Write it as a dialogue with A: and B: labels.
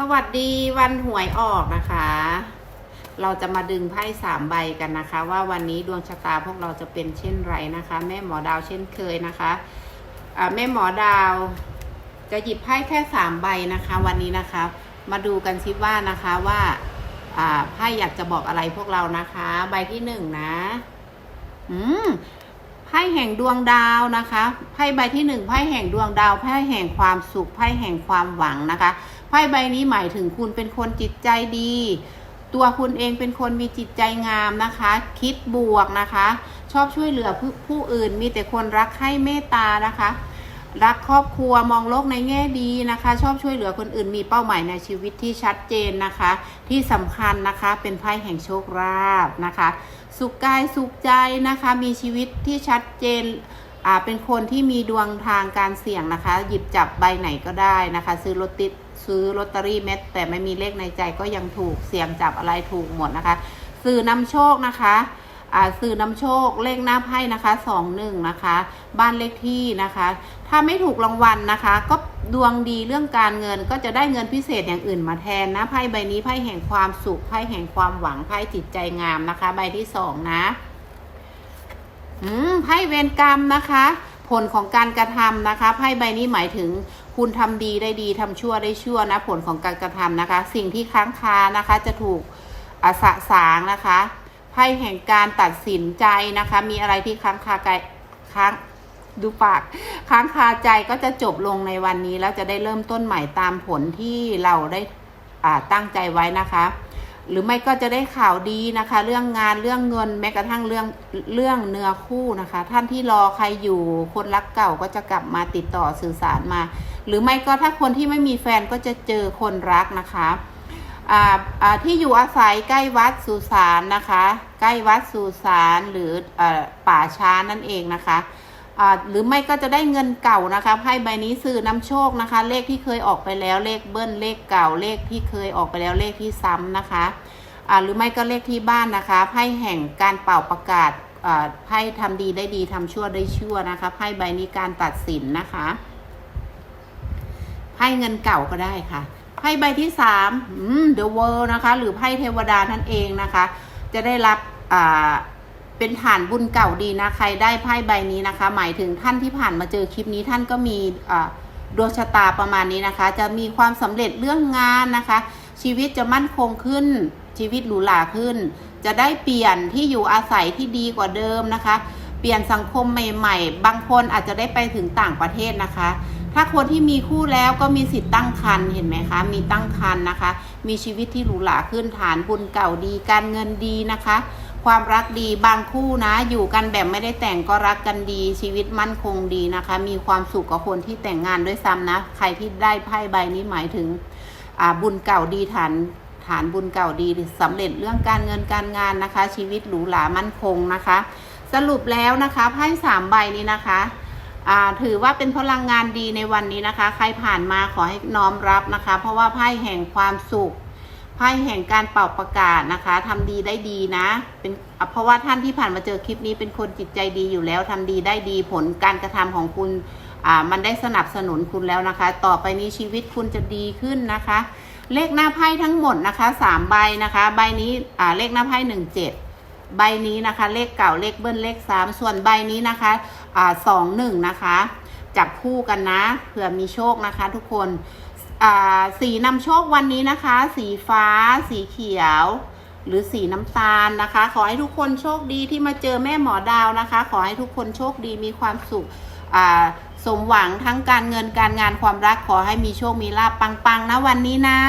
A: สวัสดีวันหวยออกนะคะ เราจะมาดึงไพ่สามใบกันนะคะ ว่าวันนี้ดวงชะตาพวกเราจะเป็นเช่นไรนะคะ แม่หมอดาวเช่นเคยนะคะอ่าแม่หมอดาว จะหยิบไพ่แค่สามใบนะคะ วันนี้นะคะ มาดูกันซิว่านะคะว่าอ่าไพ่อยากจะบอกอะไรพวกเรานะคะ ใบที่หนึ่งนะอืมไพ่แห่งดวงดาวนะคะไพ่ใบที่หนึ่งไพ่แห่งดวงดาวไพ่แห่งความสุขไพ่แห่งความหวังนะคะ ไพ่ใบนี้หมายถึงคุณเป็นคนจิตใจดี ตัวคุณเองเป็นคนมีจิตใจงามนะคะ คิดบวกนะคะ ชอบช่วยเหลือผู้ผู้อื่น มีแต่คนรักให้เมตตานะคะ รักครอบครัวมองโลกในแง่ดีนะคะ ชอบช่วยเหลือคนอื่นมีเป้าหมายในชีวิตที่ชัดเจนนะคะ ที่สำคัญนะคะเป็นไพ่แห่งโชคลาภนะคะ สุขกายสุขใจนะคะ มีชีวิตที่ชัดเจนอ่าเป็นคนที่มีดวงทางการเสี่ยงนะคะ หยิบจับใบไหนก็ได้นะคะ ซื้อลอตติ ซื้อลอตเตอรี่เม็ด แต่ไม่มีเลขในใจก็ยังถูกเสี่ยงจับอะไรถูกหมดนะคะ สื่อนำโชคนะคะอ่าสื่อนำโชคเลขหน้าไพ่นะคะสองหนึ่งนะคะ บ้านเลขที่นะคะ ถ้าไม่ถูกรางวัลนะคะ ก็ดวงดีเรื่องการเงินก็จะได้เงินพิเศษอย่างอื่นมาแทนนะไพ่ใบนี้ไพ่แห่งความสุขไพ่แห่งความหวังไพ่จิตใจงามนะคะ ใบที่สองนะไพ่เวรกรรมนะคะ ผลของการกระทำนะคะไพ่ใบนี้หมายถึง คุณทำดีได้ดีทำชั่วได้ชั่วนะผลของการกระทำนะคะ สิ่งที่ค้างคานะคะจะถูกอสะสางนะคะไพ่แห่งการตัดสินใจนะคะ มีอะไรที่ค้างคาใจค้างดูปากค้างคาใจก็จะจบลงในวันนี้แล้วจะได้เริ่มต้นใหม่ตามผลที่เราได้ตั้งใจไว้นะคะ หรือไม่ก็จะได้ข่าวดีนะคะ เรื่องงานเรื่องเงินแม้กระทั่งเรื่องเรื่องเนื้อคู่นะคะ ท่านที่รอใครอยู่คนรักเก่าก็จะกลับมาติดต่อสื่อสารมา หรือไม่ก็ถ้าคนที่ไม่มีแฟนก็จะเจอคนรักนะคะอ่าอ่าที่อยู่อาศัยใกล้วัดสุสานนะคะ ใกล้วัดสุสานหรืออาป่าช้านั่นเองนะคะ หรือไม่ก็จะได้เงินเก่านะคะไพ่ใบนี้สื่อนำโชคนะคะ เลขที่เคยออกไปแล้วเลขเบิ้ลเลขเก่าเลขที่เคยออกไปแล้วเลขที่ซ้ำนะคะหรือไม่ก็เลขที่บ้านนะคะไพ่แห่งการเป่าประกาศไพ่ทำดีได้ดีทำชั่วได้ชั่วนะคะไพ่ใบนี้การตัดสินนะคะไพ่เงินเก่าก็ได้ค่ะไพ่ใบที่สามอืม The World นะคะ หรือไพ่เทวดานั่นเองนะคะ จะได้รับอ่า เป็นฐานบุญเก่าดีนะ ใครได้ไพ่ใบนี้นะคะ หมายถึงท่านที่ผ่านมาเจอคลิปนี้ท่านก็มีดวงชะตาประมาณนี้นะคะ จะมีความสำเร็จเรื่องงานนะคะ ชีวิตจะมั่นคงขึ้น ชีวิตหรูหราขึ้น จะได้เปลี่ยนที่อยู่อาศัยที่ดีกว่าเดิมนะคะ เปลี่ยนสังคมใหม่ ๆ บางคนอาจจะได้ไปถึงต่างประเทศนะคะ ถ้าคนที่มีคู่แล้วก็มีสิทธิ์ตั้งครรภ์เห็นไหมคะ มีตั้งครรภ์นะคะ มีชีวิตที่หรูหราขึ้นฐานบุญเก่าดีการเงินดีนะคะ ความรักดีบางคู่นะ อยู่กันแบบไม่ได้แต่งก็รักกันดีชีวิตมั่นคงดีนะคะ มีความสุขกับคนที่แต่งงานด้วยซ้ำนะ ใครที่ได้ไพ่ใบนี้หมายถึงบุญเก่าดีฐานฐานบุญเก่าดีสำเร็จเรื่องการเงินการงานนะคะ ชีวิตหรูหรามั่นคงนะคะ สรุปแล้วนะคะไพ่สามใบนี้นะคะถือว่าเป็นพลังงานดีในวันนี้นะคะ ใครผ่านมาขอให้น้อมรับนะคะ เพราะว่าไพ่แห่งความสุข ไพ่แห่งการเป่าประกาศนะคะทำดีได้ดีนะ เป็นเพราะว่าท่านที่ผ่านมาเจอคลิปนี้เป็นคนจิตใจดีอยู่แล้วทำดีได้ดีผลการกระทำของคุณอ่ามันได้สนับสนุนคุณแล้วนะคะ ต่อไปนี้ชีวิตคุณจะดีขึ้นนะคะ เลขหน้าไพ่ทั้งหมดนะคะสามใบนะคะ ใบนี้อ่าเลขหน้าไพ่หนึ่งเจ็ดใบนี้นะคะ เลขเก่าเลขเบิ้ลเลขสามส่วนใบนี้นะคะอ่าสองหนึ่งนะคะ จับคู่กันนะเผื่อมีโชคนะคะ ทุกคน สีนำโชควันนี้นะคะ สีฟ้า สีเขียว หรือสีน้ำตาลนะคะ ขอให้ทุกคนโชคดีที่มาเจอแม่หมอดาวนะคะ ขอให้ทุกคนโชคดีมีความสุขสมหวังทั้งการเงินการงานความรักขอให้มีโชคมีลาบปังๆนะวันนี้นะ